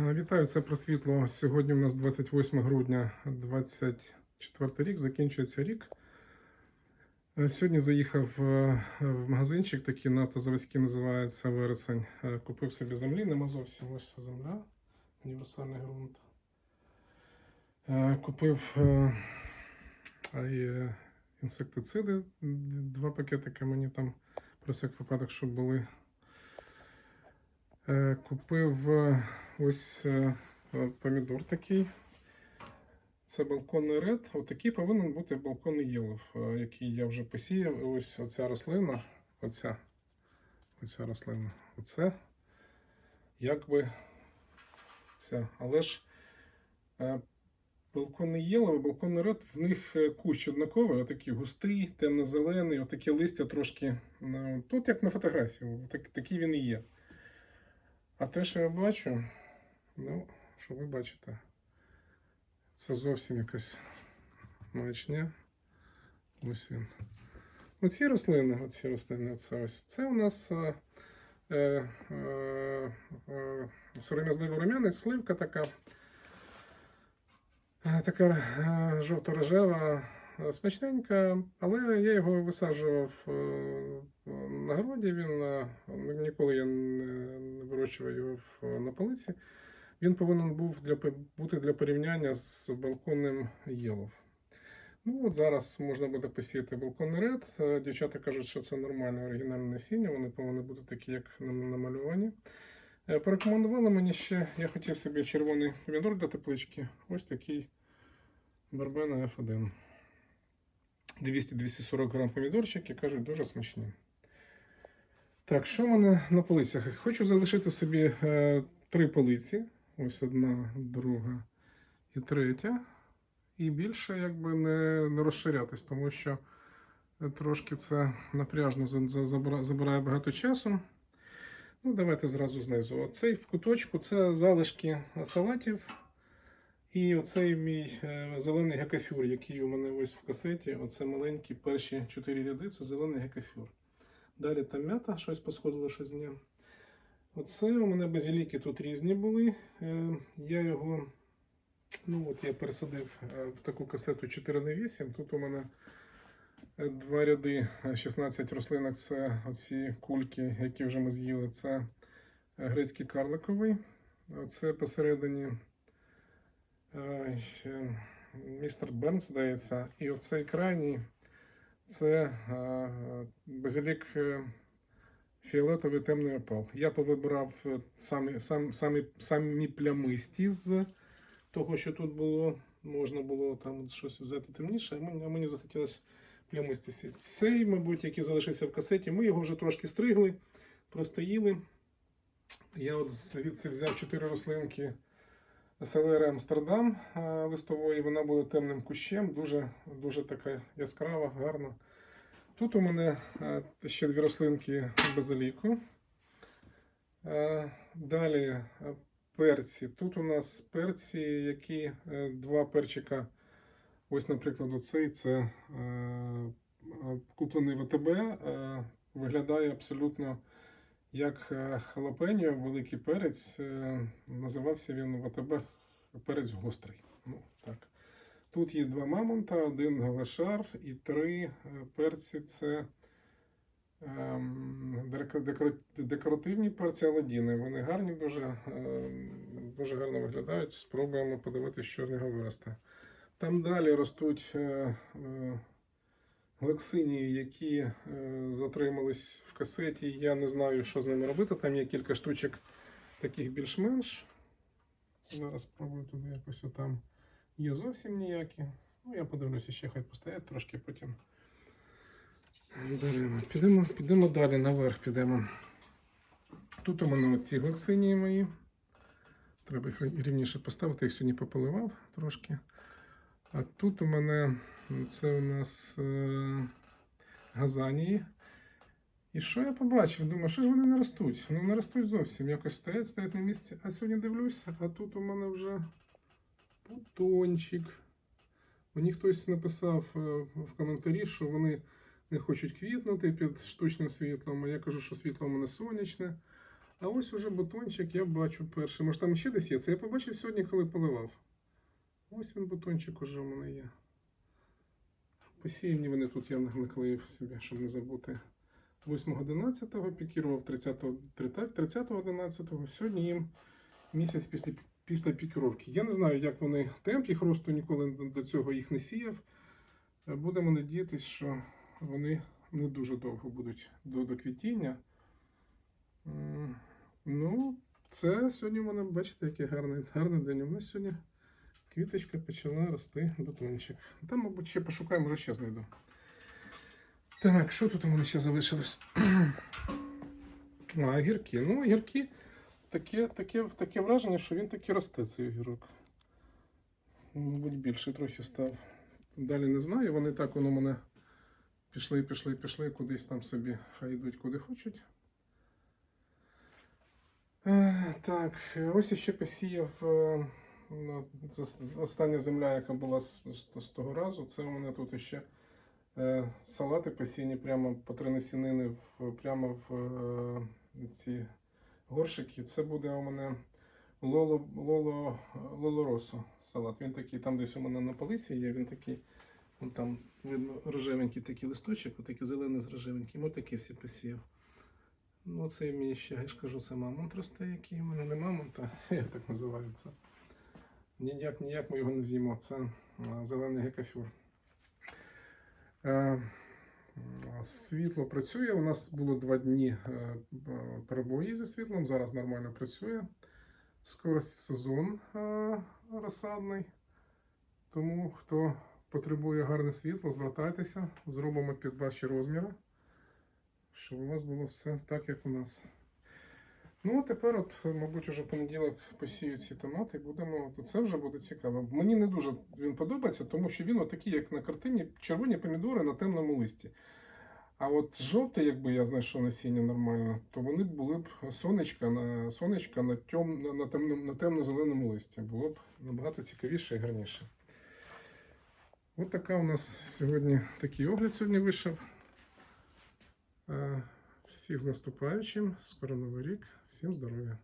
Е, Вітаю, це про світло. Сьогодні у нас 28 грудня 24 рік, закінчується рік. Е, Сьогодні заїхав е, в магазинчик, такий на заводський називається вересень. Купив собі землі, нема зовсім ось земля, універсальний ґрунт. Купив інсектициди, два пакетики мені там про всяк випадок, щоб були. Купив ось е, е, помідор такий. Це балконний ред. Отакий повинен бути балконний єлов, е, який я вже посіяв. Ось оця рослина, оця, оця рослина, оце якби ця. Але ж балконний єлов і балконний ред, в них кущ однаковий, отакий густий, темно-зелений, отакі листя трошки. Тут як на фотографії, так, такий він і є. А те, що я бачу, ну, що ви бачите, це зовсім якась маячня. Ось він. Оці рослини, оці рослини, це ось. Це у нас е, е, е, сором'язливий рум'янець, сливка така. Е, Така е, жовто-рожева, е, смачненька, але я його висаджував е, на городі. Він е, ніколи я не не вирощував його в- на полиці. Він повинен був для, бути для порівняння з балконним єлов. Ну, от зараз можна буде посіяти балконний ред. Е, Дівчата кажуть, що це нормальне оригінальне насіння, вони повинні бути такі, як намальовані. Е, Порекомендували мені ще, я хотів собі червоний помідор для теплички. Ось такий Барбена F1. 200-240 грам помідорчики, кажуть, дуже смачні. Так, що в мене на полицях? Хочу залишити собі е, три полиці. Ось одна, друга і третя. І більше якби не, не розширятись, тому що трошки це напряжно за- за- забира- забирає багато часу. Ну, давайте зразу знизу. Оцей в куточку це залишки салатів. І оцей мій е, зелений гекафюр, який у мене ось в касеті. Оце маленькі перші чотири ряди це зелений гекафюр. Далі там м'ята, щось посходило, щось ні. Оце у мене базіліки тут різні були. Е, Я його, ну от я пересадив е, в таку касету 4 на 8. Тут у мене е, два ряди, е, 16 рослинок. Це оці кульки, які вже ми з'їли. Це грецький карликовий. Це посередині містер Бернс, здається. І оцей крайній це базилік е, фіолетовий темний опал. Я повибирав е, самі, сам, самі, самі плямисті з того, що тут було. Можна було там щось взяти темніше, а мені, а мені захотілося плямистості. Цей, мабуть, який залишився в касеті, ми його вже трошки стригли, простоїли. Я от звідси взяв чотири рослинки селери Амстердам е, листової. Вона була темним кущем, дуже, дуже така яскрава, гарна. Тут у мене е, ще дві рослинки базиліку. Е, Далі е, перці. Тут у нас перці, які два перчика. Ось, наприклад, оцей це куплений ВТБ. Виглядає абсолютно як халапеньо, великий перець. Називався він ВТБ перець гострий. Ну, так. Тут є два мамонта, один галашар і три е, перці. Це ем, декоративні перці Аладдіни. Вони гарні, дуже, ем, дуже гарно виглядають. Спробуємо подивитися, що з нього виросте. Там далі ростуть е, е, які е, затримались в касеті. Я не знаю, що з ними робити. Там є кілька штучок таких більш-менш. Зараз спробую туди якось отам. Є зовсім ніякі. Ну, я подивлюся, ще хай постоять трошки потім. Беремо. Підемо, підемо далі, наверх підемо. Тут у мене оці глексинії мої. Треба їх рівніше поставити, їх сьогодні пополивав трошки. А тут у мене це у нас е, газанії. І що я побачив? Думаю, що ж вони не ростуть? Ну не ростуть зовсім. Якось стоять, стоять на місці. А сьогодні дивлюся, а тут у мене вже бутончик. Мені хтось написав е, в коментарі, що вони не хочуть квітнути під штучним світлом. А я кажу, що світло у мене сонячне. А ось уже бутончик я бачу перший. Може там ще десь є. Це я побачив сьогодні, коли поливав. Ось він бутончик уже у мене є. Посіяні вони тут я наклеїв собі, щоб не забути. 8.11 пікірував 30.11. Сьогодні їм місяць після, після пікіровки. Я не знаю, як вони темп їх росту ніколи до- цього їх не сіяв. Е, Будемо надіятися, що вони не дуже довго будуть до, до квітіння. Ну, це сьогодні в мене, бачите, який гарний, гарний день. У мене сьогодні квіточка почала рости бутончик. Там, мабуть, ще пошукаємо, може ще знайду. Так, що тут у мене ще залишилось? А, гірки. Ну, гірки таке, таке, таке враження, що він таки росте, цей огірок. Мабуть, більше трохи став. Далі не знаю. Вони так воно мене пішли, пішли, пішли, кудись там собі хай йдуть куди хочуть. Е, Так, ось ще посіяв це остання земля, яка була з, з, з того разу. Це у мене тут ще е, салати посіяні прямо по три насінини прямо в е, ці горшики. Це буде у мене Лоло, Лоло, Лоло Росо салат. Він такий, там десь у мене на полиці є, він такий, вон там видно рожевенький такий листочок, отакий зелений з рожевеньким, отакі всі посіяв. Ну, це мені ще, я ж кажу, це мамонт росте, який у мене не мамонт, а я так називаю це. Ніяк, ніяк ми його не з'їмо. Це зелений гекафюр. Е, Світло працює. У нас було два дні е, перебої зі світлом. Зараз нормально працює. Скорость сезон е, розсадний. Тому хто потребує гарне світло, звертайтеся, зробимо під ваші розміри, щоб у вас було все так, як у нас. Ну, а тепер, от, мабуть, уже в понеділок посію ці томати, будемо. то Це вже буде цікаво. Мені не дуже він подобається, тому що він отакий, як на картині, червоні помідори на темному листі. А от жовте, якби я знайшов насіння нормально, то вони були б сонечка на сонечка на, тем, на, на, темно, на темно-зеленому листі. Було б набагато цікавіше і гарніше. От така у нас сьогодні такий огляд сьогодні вийшов. Всіх з наступаючим, скоро новий рік, всім здоров'я!